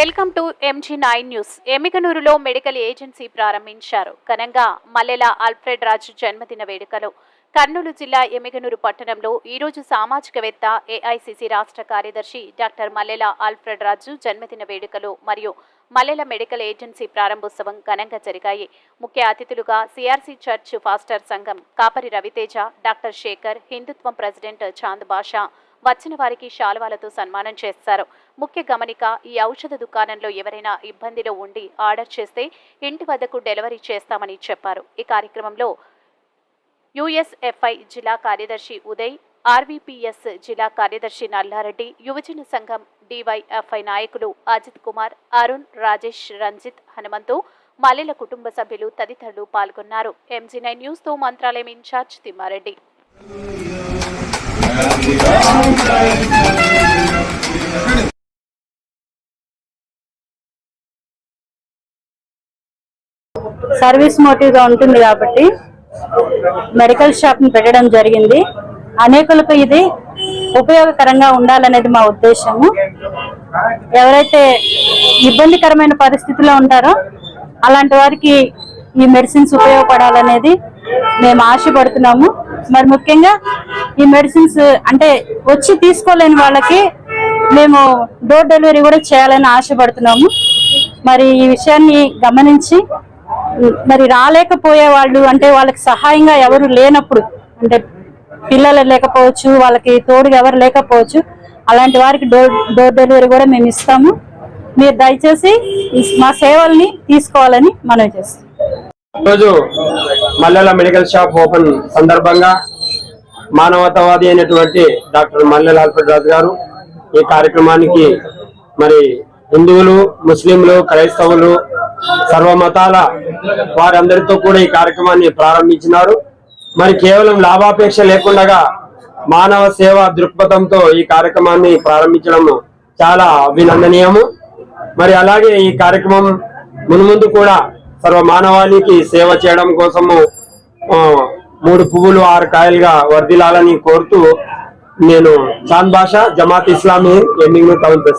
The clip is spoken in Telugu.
Welcome to MG nine news. ఎమికనూరులో medical agency ప్రారంభించారు. ఘనంగా మల్లెల ఆల్ఫ్రెడ్ రాజు జన్మదిన వేడుకలు. కర్నూలు జిల్లా ఎమిగనూరు పట్టణంలో ఈరోజు సామాజికవేత్త ఏఐసిసి రాష్ట్ర కార్యదర్శి డాక్టర్ మల్లెల ఆల్ఫ్రెడ్ రాజు జన్మదిన వేడుకలు మరియు మల్లెల మెడికల్ ఏజెన్సీ ప్రారంభోత్సవం ఘనంగా జరిగాయి. ముఖ్య అతిథులుగా సిఆర్సీ చర్చ్ ఫాస్టర్ సంఘం కాపరి రవితేజ డాక్టర్ శేఖర్ హిందుత్వం ప్రెసిడెంట్ చాంద్ బాషా వచ్చిన వారికి శాలువాలతో సన్మానం చేస్తారు. ముఖ్య గమనిక ఈ ఔషధ దుకాణంలో ఎవరైనా ఇబ్బందిలో ఉండి ఆర్డర్ చేస్తే ఇంటి వద్దకు డెలివరీ చేస్తామని చెప్పారు. ఈ కార్యక్రమంలో యుఎస్ఎఫ్ఐ జిల్లా కార్యదర్శి ఉదయ్ ఆర్వీపీఎస్ జిల్లా కార్యదర్శి నల్లారెడ్డి యువజన సంఘం డివైఎఫ్ఐ నాయకులు అజిత్ కుమార్ అరుణ్ రాజేష్ రంజిత్ హనుమంతు మల్లెల కుటుంబ సభ్యులు తదితరులు పాల్గొన్నారు. ఎంజీ నైన్ న్యూస్తో మంత్రాలయం ఇన్ఛార్జ్ తిమ్మారెడ్డి. సర్వీస్ మోటివ్గా ఉంటుంది కాబట్టి మెడికల్ షాప్ని పెట్టడం జరిగింది. అనేకులకు ఇది ఉపయోగకరంగా ఉండాలనేది మా ఉద్దేశము. ఎవరైతే ఇబ్బందికరమైన పరిస్థితిలో ఉంటారో అలాంటి వారికి ఈ మెడిసిన్స్ ఉపయోగపడాలనేది మేము ఆశపడుతున్నాము. మరి ముఖ్యంగా ఈ మెడిసిన్స్ అంటే వచ్చి తీసుకోలేని వాళ్ళకి మేము డోర్ డెలివరీ కూడా చేయాలని ఆశపడుతున్నాము. మరి ఈ విషయాన్ని గమనించి మరి రాలేకపోయే వాళ్ళు అంటే వాళ్ళకి సహాయంగా ఎవరు లేనప్పుడు అంటే పిల్లలు లేకపోవచ్చు వాళ్ళకి తోడుగా ఎవరు లేకపోవచ్చు అలాంటి వారికి డోర్ డోర్ డెలివరీ కూడా మేము ఇస్తాము. మీరు దయచేసి మా సేవల్ని తీసుకోవాలని మనం చేస్తాం ఈరోజు మల్లెల మెడికల్ షాప్ ఓపెన్ సందర్భంగా మానవతావాది అయినటువంటి డాక్టర్ మల్లెల ఆల్ఫ్రెడ్ గారు ఈ కార్యక్రమానికి మరి హిందువులు ముస్లింలు క్రైస్తవులు సర్వమతాల వారందరితో కూడా ఈ కార్యక్రమాన్ని ప్రారంభించినారు. మరి కేవలం లాభాపేక్ష లేకుండా మానవ సేవ దృక్పథంతో ఈ కార్యక్రమాన్ని ప్రారంభించడం చాలా అభినందనీయము. మరి అలాగే ఈ కార్యక్రమం మున్ముందు కూడా సర్వ మానవాళికి సేవ చేయడం కోసము మూడు పువ్వులు ఆరు కాయలుగా వర్దిలాలని కోరుతూ నేను చాంద్ భాష జమాత్ ఇస్లామీ ఎండింగ్ టౌన్ ప్రెస్.